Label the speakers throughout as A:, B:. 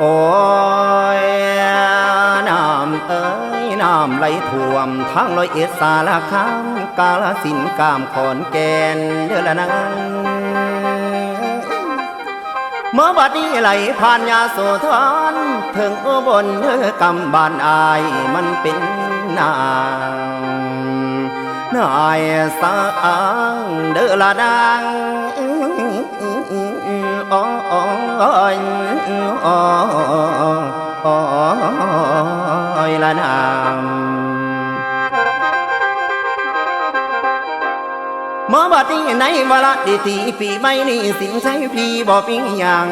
A: โอ้ยน้ำเอ้ยน้ำไหลท่วมทางลอยเอ็ดสารคามกาลสินกามขอนแก่นเดือละนังเมื่อบัดนี้ไหลผ่านยาโสธรถึงอุบลเด้อกำบานอายมันเป็นนางนายสางเดือละนาง โอ้ยโอ้โอ้ยละนามเมื่อบัดนี้ในวาดีทีปีไม่นี้สิ่งใช้พีบอกมีอย่าง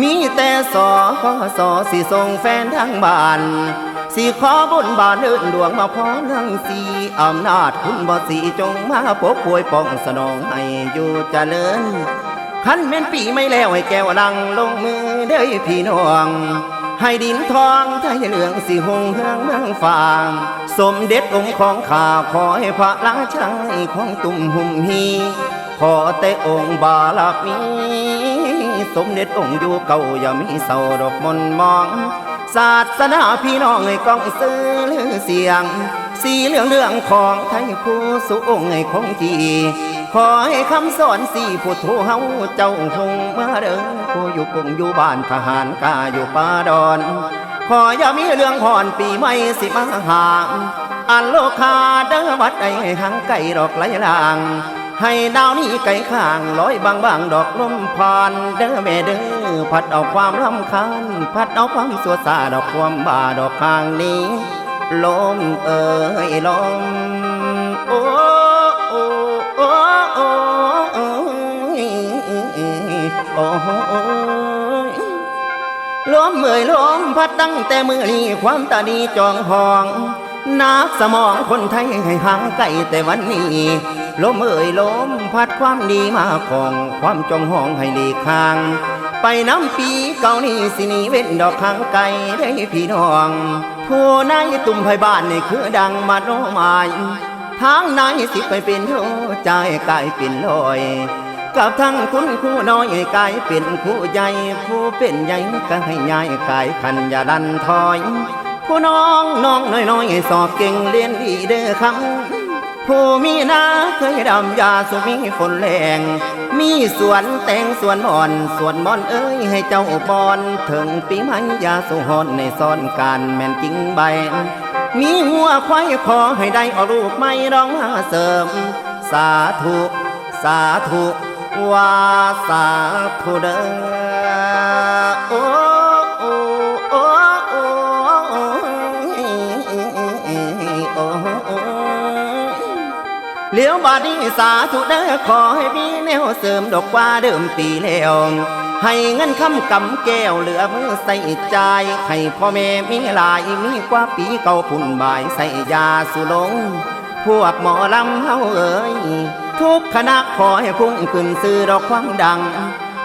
A: มีแต่สอขอสอสิส่งแฟนทั้งบ้าน สิขอบนบานเดินดวงมาพอนั่งสีอำนาจคุณบ่สีจงมาปกป่วยป้องสนองให้อยู่เจริญ ขันแม่นปีไม่แล้วให้แก้วลังลงมือเด้อพี่น้อง ให้ดินทองไทยเหลืองสีหงเฮืองเมืองฟาง สมเด็จองค์ของข้าขอให้พระราชายของตุ่มหุ่มฮีขอแต่องค์บารมี สมเด็จองค์อยู่เก่าอย่ามีเศร้าดอกมนมอง ศาสนาพี่น้องให้กองซื้อลือเสียง สีเหลืองเรื่องของไทยผู้สูงให้คงที่ ขอให้คำสอนสี่ผู้ทูเฮาเจ้าคงมาเด้อผู้อยู่กรุงอยู่บ้านทหารกาอยู่ป่าดอน ขออย่ามีเรื่องผ่อนปีใหม่สิมาหาอันโลคาเด้อวัดใดให้หังไก่ดอกไหลลาง ให้ดาวนี้ไก่ข้างลอยบางบางดอกลมพานเด้อแม่เด้อพัดเอาความรำคาญพัดเอาความสัวซาดอกความบาดอกข้างนี้ลมเอ่ยลมโอ้ โอ้ลมเอ่ยล้มพัดตั้งแต่มือนี้ความตาดีจองห้องนักสมองคนไทยให้หางไกลแต่วันนี้ล้มเอ่ยล้มพัดความดีมาของความจองห้องให้ดีข้าง ไปน้ำปีเก่านี้สินีเว้นดอกข้างไกลได้พี่น้อง ผู้นายตุ่มไพบ้านนี่คือดังมาโนมายทางนายสิไปเป็นโทใจกลายเป็นลอย กับทั้งคุณคู่น้อยกายเป็นคู่ใหญ่ผู้เป็นใหญ่ก็ให้ใหญ่กายขันอย่าดันถอย ผู้น้องน้องน้อยน้อยสอบเก่งเรียนดีเด้อคำผู้มีนาเคยดำยาสุมีฝนแรงมีสวนแตงสวนอ่อนสวนมอนเอ้ยให้เจ้าบอนถึงปีไม้ยาสุหอนในซ่อนการแม่นจริงใบมีหัวควายขอให้ได้อาลูกไม่ร้องหาเสริม สาธุ สาธุ วาสาธุเด้อโอ้โอ้โอ้โอ้โอ้เลี้ยวบาดีสาธุเด้อขอให้มีแนวเสริมดอกว่าเดิมปีแล้วให้เงินคำกำแก้วเหลือมือใส่ใจให้พ่อแม่มีหลายมีกว่าปีเก่าพุ่นบายใส่ยาสุลง พวกหมอลำเฮาเอ๋ยทุกคณะขอให้พุ่งขึ้นซื้อดอกความดัง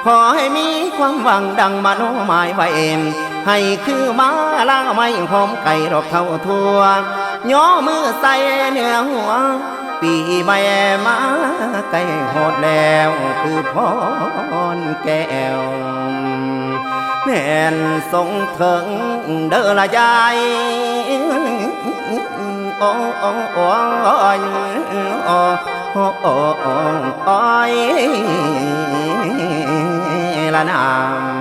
A: ขอให้มีความหวังดังมโนหมายไว้เองให้คือมาล่าไม่หอมไก่ดอกเท่าทั่วย่อมือใส่เนื้อหัว ปีใหม่มาไก่โหดแล้วคือพรแก้วแม่นทรงถึงเด้อละยาย ละนาม